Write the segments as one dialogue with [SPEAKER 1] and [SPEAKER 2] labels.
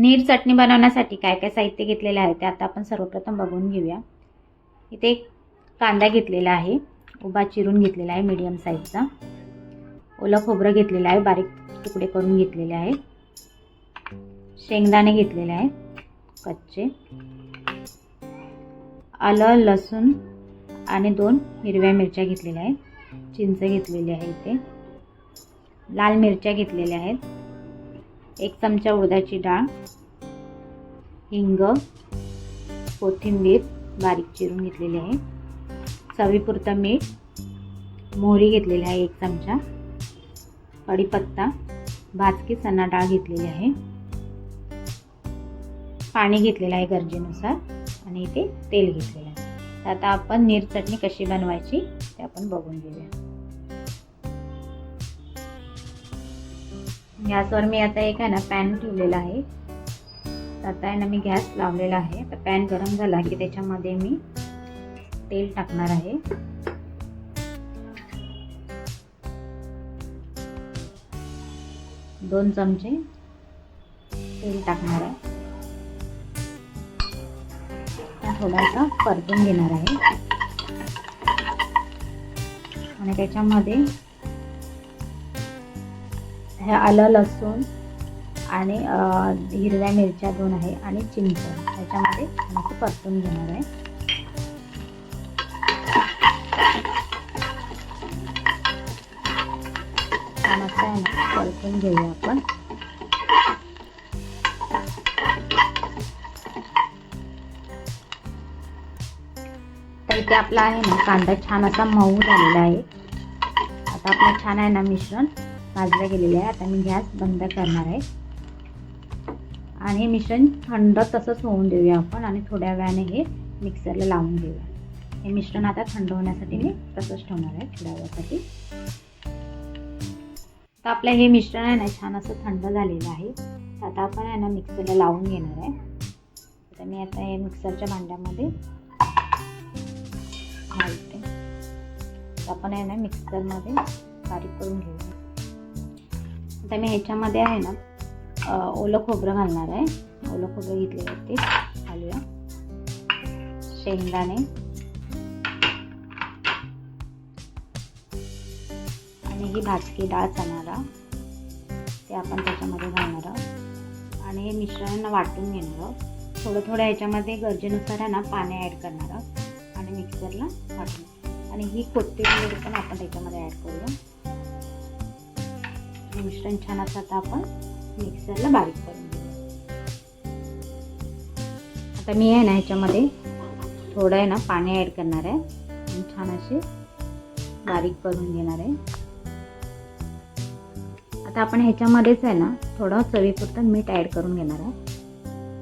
[SPEAKER 1] नीर चटणी बनवण्यासाठी काय काय साहित्य घेतलेले आहे ते आता आपण सर्वप्रथम बघून घेऊया. इथे कांदा घेतलेला आहे. उभा चिरून घेतलेला आहे मीडियम साईजचा ओलं खोबरं घेतलेलं आहे. बारीक तुकडे करून घेतलेले आहे. शेंगदाणे घेतलेले आहे. कच्चे. आलं लसूण आणि दोन हिरव्या मिरच्या घेतलेल्या आहेत. चिंच घेतलेली आहे इथे. लाल मिरच्या घेतलेल्या आहेत. एक चमचा उडदाची डाळ हिंग कोथिंबीर बारीक चिरून घेतलेली आहे. चवीपुरता मीठ मोहरी घेतलेली आहे एक चमचा. कढीपत्ता भाजकी चणा डाळ घेतलेली आहे. पाणी घेतलेलं आहे गरजेनुसार आणि इथे तेल घेतलेलं आहे. तर आता आपण नीर चटणी कशी बनवायची ते आपण बघून घेऊया. गॅसवर मी आता एक आहे ना पॅन ठेवलेला आहे. तर आता आहे ना मी गॅस लावलेला आहे. तर पॅन गरम झाला की त्याच्यामध्ये मी तेल टाकणार आहे. दोन चमचे तेल टाकणार आहे. थोडासा परतून घेणार आहे. आणि त्याच्यामध्ये हे आलं लसूण आणि हिरव्या मिरच्या दोन आहे आणि चिंच. त्याच्यामध्ये असं परतून घेणार आहे. परतून घेऊया आपण. तर इथे आपला आहे ना कांदा छान असा मऊ झालेला आहे. आता आपलं छान आहे ना मिश्रण. भाजल्या गेलेल्या आहे आता मी गॅस बंद करणार आहे. आणि हे मिश्रण थंड तसंच होऊन देऊया आपण आणि थोड्या वेळाने हे मिक्सरला लावून देऊया हे मिश्रण आता थंड होण्यासाठी मी तसंच ठेवणार आहे थोड्या वेळासाठी. तर आपलं हे मिश्रण आहे ना छान असं थंड झालेलं आहे. तर आता आपण आहे ना मिक्सरला लावून घेणार आहे. तर मी आता हे मिक्सरच्या भांड्यामध्ये घालते. आपण आहे ना मिक्सरमध्ये बारीक करून घेऊ आता मी ह्याच्यामध्ये आहे ना ओलं खोबरं घालणार आहे. ओलं खोबरं घेतलेलं ते घालूया. शेंगदाणे. आणि ही भाजकी डाळ चणारा ते आपण त्याच्यामध्ये घालणार आहोत. आणि हे मिश्रणांना वाटून घेणार आहोत. थोडं थोडं ह्याच्यामध्ये गरजेनुसार आहे ना पाणी ॲड करणार आहोत. आणि मिक्सरला वाटून. आणि ही कोथिंबीर पण आपण त्याच्यामध्ये ॲड करूया. मिश्रण छान असं आता आपण मिक्सरला बारीक करून आता मी आहे ना ह्याच्यामध्ये थोडं आहे ना पाणी ॲड करणार आहे. आणि छान असे बारीक करून घेणार आहे. आता आपण ह्याच्यामध्येच आहे ना थोडं चवीपुरतं मीठ ॲड करून घेणार आहे.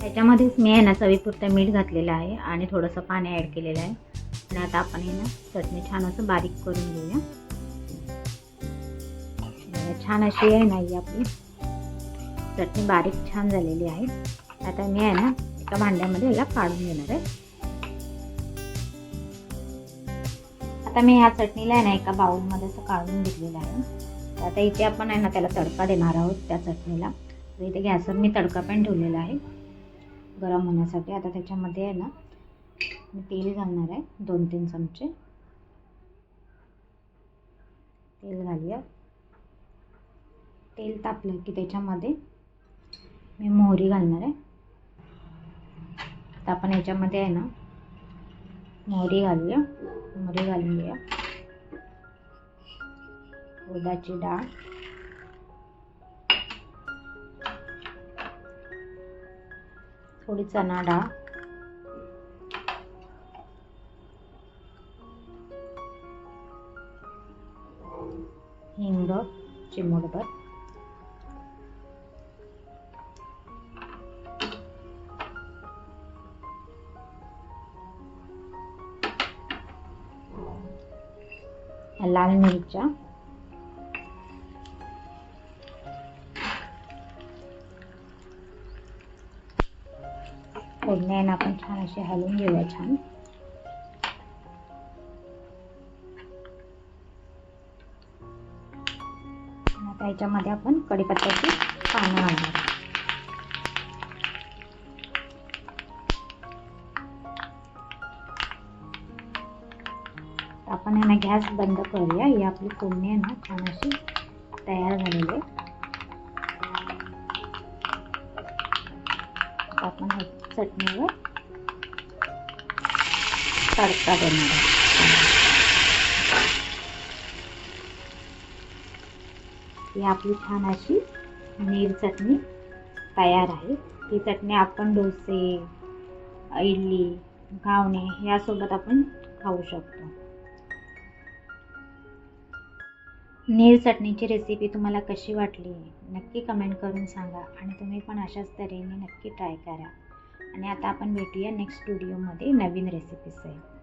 [SPEAKER 1] ह्याच्यामध्येच मी आहे ना चवीपुरतं मीठ घातलेलं आहे आणि थोडंसं पाणी ॲड केलेलं आहे. आणि आता आपण हे ना चटणी छान असं बारीक करून घेऊया. छान अशी आहे ना ही आपली. चटणी बारीक छान झालेली आहे. आता मी आहे ना एका भांड्यामध्ये याला काढून घेणार आहे. आता मी ह्या चटणीला आहे ना एका बाउलमध्ये असं काढून घेतलेलं आहे. आता इथे आपण आहे ना त्याला तडका देणार आहोत त्या चटणीला. तर इथे गॅसवर मी तडका पण ठेवलेला आहे. गरम होण्यासाठी आता त्याच्यामध्ये आहे ना मी तेल घालणार आहे. दोन तीन चमचे. तेल घालूया. तेल तापलं की त्याच्यामध्ये मी मोहरी घालणार आहे. तर आपण याच्यामध्ये आहे ना मोहरी घालूया. मोहरी घालून घेऊया. उडदाची डाळ. थोडी चणा डाळ. हिंग चिमूटभर. लाल मिरच्या. फोडण्यानं आपण छान असे हलवून घेऊया छान. आता याच्यामध्ये आपण कढीपत्त्याची पानं घालणार आपण यांना गॅस बंद करूया. ही आपली फोडणी आहे ना छान अशी तयार झालेली आहे आपण चटणीवर तडका देणार आहे ही आपली छान अशी नीर चटणी तयार आहे. ही चटणी आपण डोसे इडली घावणे यासोबत आपण खाऊ शकतो. नीर चटणीची रेसिपी तुम्हाला कशी वाटली नक्की कमेंट करून सांगा आणि तुम्ही पण अशाच तऱ्हेने नक्की ट्राय करा. आणि आता आपण भेटूया नेक्स्ट व्हिडिओमध्ये नवीन रेसिपीसह